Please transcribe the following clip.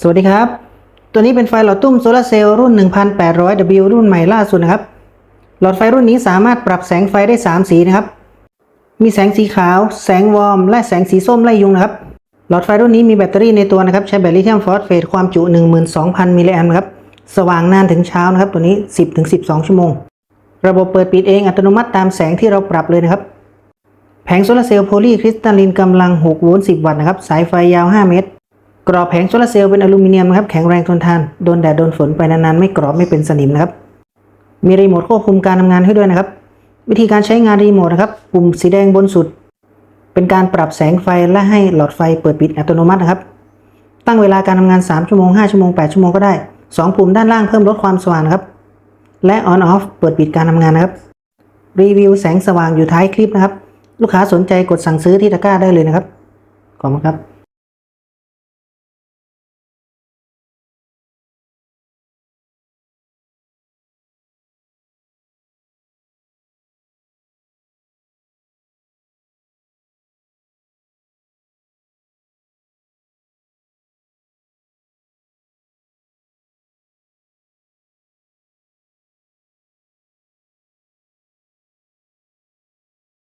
สวัสดีครับ ตัวนี้เป็นไฟหลอดตุ้มโซลาร์เซลล์รุ่น 1800W รุ่นใหม่ล่าสุดนะครับ หลอดไฟรุ่นนี้สามารถปรับแสงไฟได้ 3 สีนะครับ มีแสงสีขาว แสงวอร์ม และแสงสีส้มไล่ยุงนะครับ หลอดไฟรุ่นนี้มีแบตเตอรี่ในตัวนะครับ ใช้แบตลิเธียมฟอสเฟตความจุ 12,000 มิลลิแอมป์ครับ สว่างนานถึงเช้านะครับ ตัวนี้ 10-12 ชั่วโมง ระบบเปิดปิดเองอัตโนมัติตามแสงที่เราปรับเลยนะครับแผงโซลาร์เซลล์โพลีคริสตัลลินกำลัง 6 โวลต์ 10 วัตต์นะครับ สายไฟยาว 5 เมตร กรอบแผงโซลาร์เซลล์เป็นอลูมิเนียมนะครับแข็งแรงทนทาน โดนแดดโดนฝนไปนานๆ ไม่กรอบไม่เป็นสนิมนะครับ มีรีโมทควบคุมการทำงานให้ด้วยนะครับ วิธีการใช้งานรีโมทนะครับ ปุ่มสีแดงบนสุด เป็นการปรับแสงไฟและให้หลอดไฟเปิดปิดอัตโนมัตินะครับ ตั้งเวลาการทำงาน 3 ชั่วโมง 5 ชั่วโมง 8 ชั่วโมงก็ได้ 2 ปุ่มด้านล่างเพิ่มลดความสว่างครับและ on off เปิดปิดการทำงานนะครับรีวิวแสงสว่างอยู่ท้ายคลิปนะครับ ลูกค้าสนใจกดสั่งซื้อที่ตะกร้าได้เลยนะครับขอบคุณครับ